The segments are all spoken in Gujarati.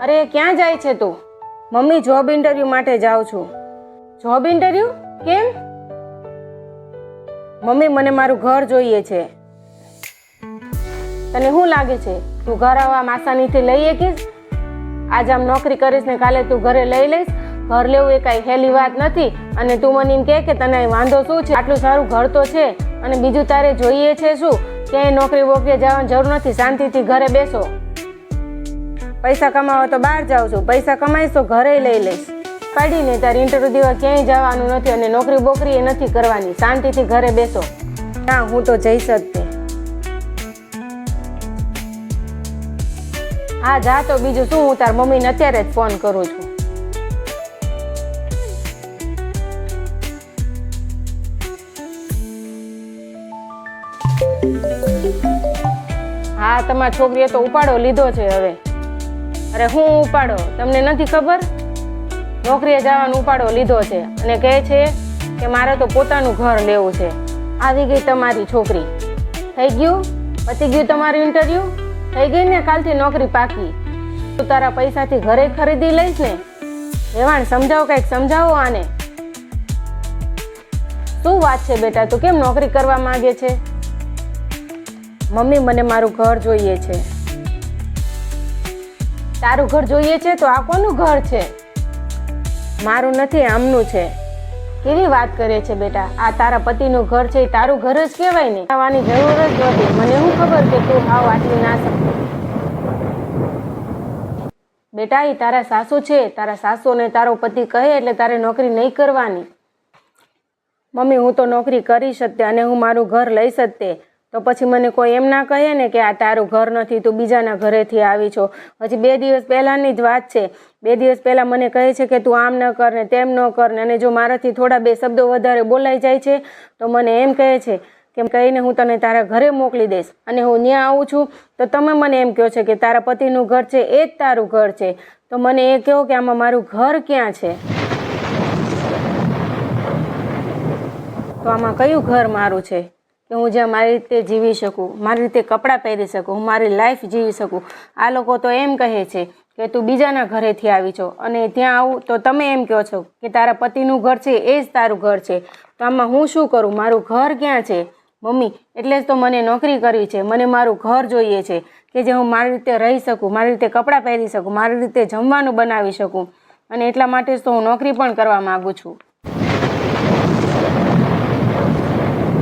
અરે, ક્યાં જાય છે તું? મમ્મી જોબ ઇન્ટરવ્યૂ માટે જાઉં છું. જોબ ઇન્ટરવ્યૂ કેમ? મમ્મી મને મારું ઘર જોઈએ છે. તને શું લાગે છે? તું ઘર આવવા આસાનીથી લઈ શકીશ? આજ આમ નોકરી કરીશ ને કાલે તું ઘરે લઈ લઈશ? ઘર લેવું એ કાંઈ હેલી વાત નથી. અને તું મને એમ કહે કે તને વાંધો શું છે? આટલું સારું ઘર તો છે. અને બીજું તારે જોઈએ છે શું? ક્યાંય નોકરી વોકરી જવાની જરૂર નથી. શાંતિથી ઘરે બેસો. પૈસા કમાવો તો બહાર જાઉં છું. પૈસા કમાઈશ તો ઘરે લઈ લઈશ. કાઢીને તારી ઇન્ટરવ્યુ દેવા ક્યાંય જવાનું નથી અને નોકરી બોકરી એ નથી કરવાની. શાંતિથી ઘરે બેસો. ના, હું તો જઈશ જ તે. હા, જા તો બીજું શું? હું તાર મમ્મીને અત્યારે જ ફોન કરું છું. હા, તમારી છોકરીએ તો ઉપાડો લીધો છે હવે. અરે હું ઉપાડો? તમને નથી ખબર? નોકરીએ જવાનો ઉપાડો લીધો છે અને કહે છે કે મારે તો પોતાનું ઘર લેવું છે. આવી ગઈ તમારી છોકરી. થઈ ગયું? પતી ગયું તમારું ઇન્ટરવ્યૂ થઈ ગઈ ને? કાલથી નોકરી પાકી. તું તારા પૈસાથી ઘરે ખરીદી લઈશ ને? રેવાણ સમજાવો કંઈક, સમજાવો આને. શું વાત છે બેટા? તું કેમ નોકરી કરવા માંગે છે? મમ્મી મને મારું ઘર જોઈએ છે. તારું ઘર જોઈએ છે તો આ કોનું ઘર છે? મારું નથી, આમનું છે. કેવી વાત કરે છે બેટા? આ તારા પતિનું ઘર છે તારું ઘર જ કહેવાય ને. આવવાની જરૂર જ નથી મને શું ખબર કે તું આવ આટલી ના શકતો બેટા, એ તારા સાસુ છે. તારા સાસુ ને તારો પતિ કહે એટલે તારે નોકરી નહીં કરવાની. મમ્મી, હું તો નોકરી કરી શકતે અને હું મારું ઘર લઈ જ તે પછી મને કોઈ એમ ના કહે ને કે આ તારું ઘર નથી, તું બીજાના ઘરેથી આવી છો. પછી બે દિવસ પહેલાંની જ વાત છે. બે દિવસ પહેલાં મને કહે છે કે તું આમ ન કર ને તેમ ન કર ને અને જો મારાથી થોડા બે શબ્દો વધારે બોલાઈ જાય છે, તો મને એમ કહે છે કે કહીને હું તને તારા ઘરે મોકલી દઈશ અને હું ત્યાં આવું છું, તો તમે મને એમ કહો છો કે તારા પતિનું ઘર છે એ જ તારું ઘર છે. તો મને એ કહો કે આમાં મારું ઘર ક્યાં છે? તો આમાં કયું ઘર મારું છે? કે હું જ્યાં મારી રીતે જીવી શકું, મારી રીતે કપડાં પહેરી શકું, હું મારી લાઈફ જીવી શકું. આ લોકો તો એમ કહે છે કે તું બીજાના ઘરેથી આવી છો અને ત્યાં આવું તો તમે એમ કહો છો કે તારા પતિનું ઘર છે, એ જ તારું ઘર છે. તો આમાં હું શું કરું? મારું ઘર ક્યાં છે? મમ્મી, એટલે જ તો મને નોકરી કરવી છે. મને મારું ઘર જોઈએ છે કે જે હું મારી રીતે રહી શકું, મારી રીતે કપડાં પહેરી શકું, મારી રીતે જમવાનું બનાવી શકું. અને એટલા માટે જ તો હું નોકરી પણ કરવા માગું છું.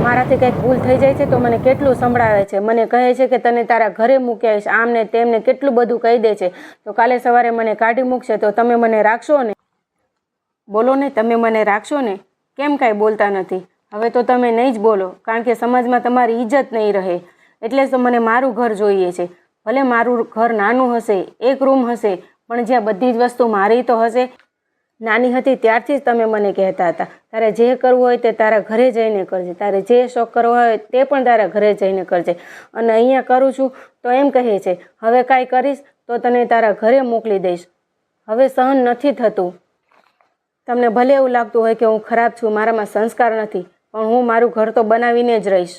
મારાથી કંઈક ભૂલ થઈ જાય છે તો મને કેટલું સંભળાવે છે? મને કહે છે કે તને તારા ઘરે મૂકી આવીશ. આમને તેમને કેટલું બધું કહી દે છે? તો કાલે સવારે મને કાઢી મૂકશે તો તમે મને રાખશો ને? બોલો ને, તમે મને રાખશો ને? કેમ કાંઈ બોલતા નથી? હવે તો તમે નહીં જ બોલો, કારણ કે સમાજમાં તમારી ઇજ્જત નહીં રહે. એટલે તો મને મારું ઘર જોઈએ છે. ભલે મારું ઘર નાનું હશે, એક રૂમ હશે, પણ જ્યાં બધી જ વસ્તુ મારી તો હશે નાની હતી ત્યારથી જ તમે મને કહેતા હતા. તારે જે કરવું હોય તે તારા ઘરે જઈને કરજે. તારે જે શોખ કરવો હોય તે પણ તારા ઘરે જઈને કરજે. અને અહીંયા કરું છું તો એમ કહે છે, હવે કાંઈ કરીશ તો તને તારા ઘરે મોકલી દઈશ. હવે સહન નથી થતું. તમને ભલે એવું લાગતું હોય કે હું ખરાબ છું, મારામાં સંસ્કાર નથી, પણ હું મારું ઘર તો બનાવીને જ રહીશ.